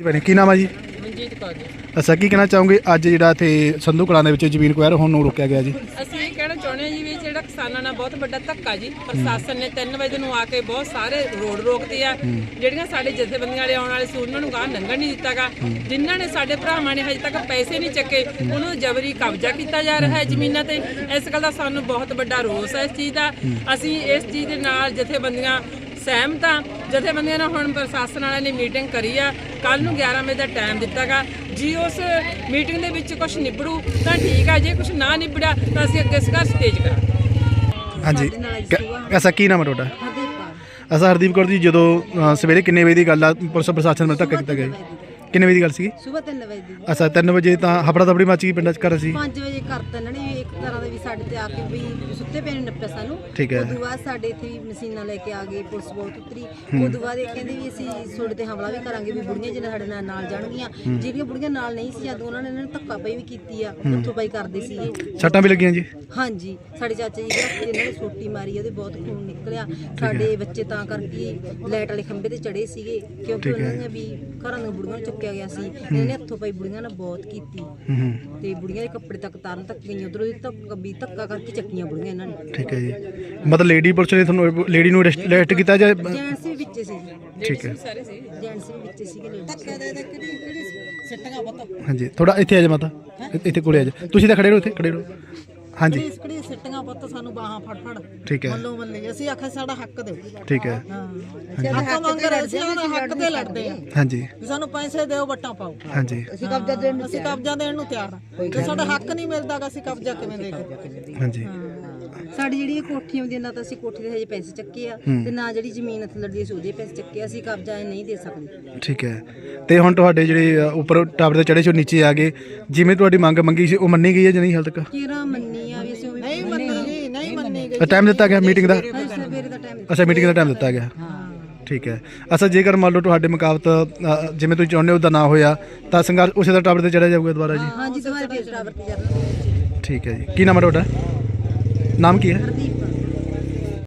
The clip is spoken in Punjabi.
ਜੀ ਭੈਣੇ ਕੀ ਨਾਮ ਆ ਜੀ? ਮਨਜੀਤ ਕੌਰ ਜੀ। ਅੱਛਾ ਕੀ ਕਹਿਣਾ ਚਾਹੋਗੇ? ਅੱਜ ਜਿਹੜਾ ਇੱਥੇ ਸੰਧੂ ਕਲਾਂ ਦੇ ਵਿੱਚ ਜ਼ਮੀਨ ਕੁਐਰ ਹੋਣ ਨੂੰ ਰੋਕਿਆ ਗਿਆ ਜੀ। ਅਸੀਂ ਇਹ ਕਹਿਣਾ ਚਾਹੁੰਦੇ ਹਾਂ ਜੀ ਵੀ ਜਿਹੜਾ ਕਿਸਾਨਾਂ ਨਾਲ ਬਹੁਤ ਵੱਡਾ ਧੱਕਾ ਜੀ ਪ੍ਰਸ਼ਾਸਨ ਨੇ 3 ਵਜੇ ਨੂੰ ਆ ਕੇ ਬਹੁਤ ਸਾਰੇ ਰੋਡ ਰੋਕਦੇ ਆ। ਜਿਹੜੀਆਂ ਸਾਡੇ ਜਥੇਬੰਦੀਆਂ ਵਾਲੇ ਆਉਣ ਵਾਲੇ ਸੀ ਉਹਨਾਂ ਨੂੰ ਗਾਹ ਲੰਘਣ ਨਹੀਂ ਦਿੱਤਾਗਾ ਜਿਨ੍ਹਾਂ ਨੇ ਸਾਡੇ ਭਰਾਵਾਂ ਨੇ ਹਜੇ ਤੱਕ ਪੈਸੇ ਨਹੀਂ ਚੱਕੇ ਉਹਨਾਂ ਨੂੰ ਜਬਰੀ ਕਬਜ਼ਾ ਕੀਤਾ ਜਾ ਰਿਹਾ ਹੈ ਜ਼ਮੀਨਾਂ ਤੇ। ਇਸ ਗੱਲ ਦਾ ਸਾਨੂੰ ਬਹੁਤ ਵੱਡਾ ਰੋਸ ਹੈ ਇਸ ਚੀਜ਼ ਦਾ। ਅਸੀਂ ਇਸ ਚੀਜ਼ ਦੇ ਨਾਲ ਜਥੇਬੰਦੀਆਂ ਸਹਿਮਤ ਹਾਂ। ਜਥੇਬੰਦੀਆਂ ਨਾਲ ਹੁਣ ਪ੍ਰਸ਼ਾਸਨ ਵਾਲਿਆਂ ਨੇ ਮੀਟਿੰਗ ਕਰੀ ਆ। ਕੱਲ ਨੂੰ 11 ਵਜੇ ਦਾ ਟਾਈਮ ਦਿੱਤਾਗਾ। ਜੀ ਉਸ ਮੀਟਿੰਗ ਦੇ ਵਿੱਚ ਕੁਝ ਨਿਬੜੂ ਤਾਂ ਠੀਕ ਆ। ਜੇ ਕੁਝ ਨਾ ਨਿਬੜਿਆ ਤਾਂ ਅਸੀਂ ਅੱਗੇ ਸੰਘਰਸ਼ ਤੇਜ਼ ਕਰਾਂਗੇ। ਹਾਂਜੀ। ਕ- ਅੱਛਾ ਕੀ ਨਾਮ ਹੈ ਤੁਹਾਡਾ? ਹਰਦੀਪ ਕੌਰ। ਅੱਛਾ ਹਰਦੀਪ ਕੌਰ ਜੀ ਜਦੋਂ ਅ, ਸਵੇਰੇ ਕਿੰਨੇ ਵਜੇ ਦੀ ਗੱਲ ਆ? ਪੁਲਿਸ ਪ੍ਰਸ਼ਾਸਨ ਵੱਲੋਂ ਧੱਕਾ ਕੀਤਾ ਗਿਆ ਜੀ? ਕਿੰਨੇ ਵਜੇ ਦੀ ਗੱਲ ਸੀਗੀ? ਸਵੇਰ 3 ਵਜੇ ਦੀ। ਅੱਛਾ 3 ਵਜੇ ਤਾਂ ਹਫੜਾ ਦਫੜੀ ਮੱਚ ਗਈ ਪਿੰਡਾਂ 'ਚ ਕਰ ਸੀ 5 ਵਜੇ ਕਰਤਾ ਇਹਨਾਂ ਨੇ ਵੀ ਇੱਕ ਤਰ੍ਹਾਂ ਦੇ ਵੀ ਸਾਡੇ ਤੇ ਆ ਕੇ ਵੀ ਸੁੱਤੇ ਪਏ ਨੇ ਨੱਪਿਆ ਸਾਨੂੰ। ਠੀਕ ਹੈ। ਉਦੋਂ ਬਾਅਦ ਸਾਡੇ ਇੱਥੇ ਵੀ ਮਸ਼ੀਨਾਂ ਲੈ ਕੇ ਆ ਗਏ ਪੁਲਿਸ ਬਹੁਤ ਉਤਰੀ। ਉਦੋਂ ਬਾਅਦ ਇਹ ਕਹਿੰਦੇ ਵੀ ਅਸੀਂ ਤੁਹਾਡੇ ਤੇ ਹਮਲਾ ਵੀ ਕਰਾਂਗੇ ਵੀ ਬੁੜੀਆਂ ਜਿਹਨਾਂ ਸਾਡੇ ਨਾਲ ਨਾਲ ਜਾਣਗੀਆਂ। ਜਿਹੜੀਆਂ ਬੁੜੀਆਂ ਨਾਲ ਨਹੀਂ ਸੀ ਜਦੋਂ ਉਹਨਾਂ ਨੇ ਇਹਨਾਂ ਨੂੰ ਧੱਕਾ ਪਈ ਵੀ ਕੀਤੀ ਆ ਉੱਥੋਂ ਪਈ ਕਰਦੇ ਸੀ ਸੱਟਾਂ ਵੀ ਲੱਗੀਆਂ ਜੀ? ਹਾਂਜੀ। ਸਾਡੇ ਚਾਚਾ ਜੀ ਦੇ ਇਹਨਾਂ ਨੇ ਸੋਟੀ ਮਾਰੀ ਉਹਦੇ ਬਹੁਤ ਖੂਨ ਨਿਕਲਿਆ। ਸਾਡੇ ਬੱਚੇ ਤਾਂ ਕਰਕੇ ਲਾਈਟ ਵਾਲੇ ਖੰਭੇ ਤੇ ਚੜੇ ਸੀਗੇ ਕਿਉਂਕਿ ਉਹਨਾਂ ਦੀਆਂ ਵੀ ਘਰਾਂ ਦੀਆਂ ਬੁੜੀਆਂ ਨੂੰ ਚੁੱਕਿਆ ਗਿਆ ਸੀ। ਇਹਨਾਂ ਨੇ ਹੱਥੋਂ ਪਈ ਬੁੜੀਆਂ ਨਾਲ ਬਹੁਤ ਕੀਤੀ। ਹੂੰ। ਤੇ ਬੁੜੀਆਂ ਦੇ ਕੱਪੜੇ ਤੱਕ ਤਾਰਨ ਤੱਕ ਗਈਆਂ। ਉਧਰੋਂ ਦੀ ਧੱਕਾ ਵੀ ਧੱਕਾ ਕਰਕੇ ਚੱਕੀਆਂ ਬੁੜੀਆਂ ਇਹਨਾਂ ਨੇ। ਠੀਕ ਹੈ ਜੀ। ਮਤਲਬ ਲੇਡੀ ਪੁਲਿਸ ਨੇ ਤੁਹਾਨੂੰ ਲੇਡੀ ਨੂੰ ਅਰੈਸਟ ਕੀਤਾ ਜਾਂ ਜੈਂਟਸ ਵੀ ਵਿੱਚ ਸੀ। ਠੀਕ ਹੈ। ਸਾਰੇ ਸੀ ਜੈਂਟਸ ਵੀ ਵਿੱਚ ਸੀਗੇ ਧੱਕਾ ਦੇ ਦੇ ਕਿਹੜੀ ਕਿਹੜੀ ਸਿੱਟੀਆਂ ਪਤਾ? ਹਾਂਜੀ। ਥੋੜਾ ਇੱਥੇ ਆ ਜਾ ਮਾਤਾ। ਇੱਥੇ ਕੋਲੇ ਆ ਜਾ। ਤੁਸੀਂ ਤਾਂ ਖੜੇ ਰਹੋ ਇੱਥੇ ਖੜੇ ਰਹੋ। ਹਾਂਜੀ। ਇਸ ਕਿਹੜੀ ਸਿੱਟੀਆਂ ਪੁੱਤ ਸਾਨੂੰ ਬਾਹਾਂ ਫੜ ਫੜ। ਠੀਕ ਹੈ। ਮੱਲੋ ਮੱਲੇ। ਅਸੀਂ ਆਖਿਆ ਸਾਡਾ ਹੱਕ ਦਿਓ। ਠੀਕ ਹੈ। ਹਾਂ। ਹੱਕ ਮੰਗ ਰਹੇ ਸੀ ਉਹਨਾਂ ਹੱਕ ਤੇ ਲੜਦੇ ਆ। ਹਾਂਜੀ। ਵੀ ਸਾਨੂੰ ਪੈਸੇ ਦਿਓ ਵੱਟਾਂ ਪਾਓ। ਹਾਂਜੀ। ਅਸੀਂ ਕਬਜ਼ਾ ਦੇਣ ਨੂੰ ਅਸੀਂ ਕਬਜ਼ਾ ਦੇਣ ਨੂੰ ਤਿਆਰ ਆ। ਜੇ ਸਾਡਾ ਹੱਕ ਨਹੀਂ ਮਿਲਦਾ ਗਾ ਅਸੀਂ ਕਬਜ਼ਾ ਕਿਵੇਂ ਦੇ ਹਾਂਜੀ। ਸਾਡੀ ਜਿਹੜੀ ਇਹ ਕੋਠੀ ਆਉਂਦੀ ਨਾ ਤਾਂ ਅਸੀਂ ਕੋਠੀ ਦੇ ਹਜੇ ਪੈਸੇ ਚੱਕੇ ਆ ਤੇ ਨਾ ਜਿਹੜੀ ਜ਼ਮੀਨ ਇੱਥੇ ਲੜਦੀ ਸੀ ਉਹਦੇ ਪੈਸੇ ਚੱਕੇ ਆ। ਅਸੀਂ ਕਬਜ਼ਾ ਇਹ ਨਹੀਂ ਦੇ ਸਕਦੇ। ਠੀਕ ਹੈ। ਤੇ ਹੁਣ ਤੁਹਾਡੇ ਜਿਹੜੇ ਅ, ਉੱਪਰ ਟਾਵਰ ਤੇ ਚੜੇ ਸੀ ਉਹ ਨੀਚੇ ਆ ਗਏ ਜਿਵੇਂ ਤੁਹਾਡੀ ਮੰਗ ਮੰਗੀ ਸੀ ਉਹ ਮੰਨੀ ਗਈ ਹੈ ਜਾਂ ਨਹੀਂ ਹਾਲ ਤੱਕ? ਕਿਹੜਾ ਮੰਨੀ ਆ ਵੀ ਅਸੀਂ ਨਹੀਂ ਮੰਨੀ ਨਹੀਂ ਮੰਨੀ ਗਈ। ਟਾਈਮ ਦਿੱਤਾ ਗਿਆ ਮੀਟਿੰਗ ਦਾ? ਸਵੇਰੇ ਦਾ ਟਾਈਮ ਅੱਛਾ ਮੀਟਿੰਗ ਦਾ ਟਾਈਮ ਦਿੱਤਾ ਗਿਆ। ਠੀਕ ਹੈ। ਅੱਛਾ ਜੇਕਰ ਮੰਨ ਲਓ ਤੁਹਾਡੇ ਮੁਕਾਬਤ ਅ, ਜਿਵੇਂ ਤੁਸੀਂ ਚਾਹੁੰਦੇ ਹੋ ਉਹਦਾ ਨਾ ਹੋਇਆ ਤਾਂ ਸੰਘਰਸ਼ ਉਸੇ ਦਾ ਟਾਵਰ ਤੇ ਚੜਿਆ ਜਾਊਗਾ ਦੁਬਾਰਾ ਜੀ? ਹਾਂਜੀ ਦੁਬਾਰਾ ਫੇਰ ਟਾਵਰ ਤੇ ਜਾਣਾ ਠੀਕ ਹੈ ਜੀ। ਕੀ ਨਾਮ ਹੈ ਤੁਹਾਡਾ? ਨਾਮ ਕੀ ਹੈ?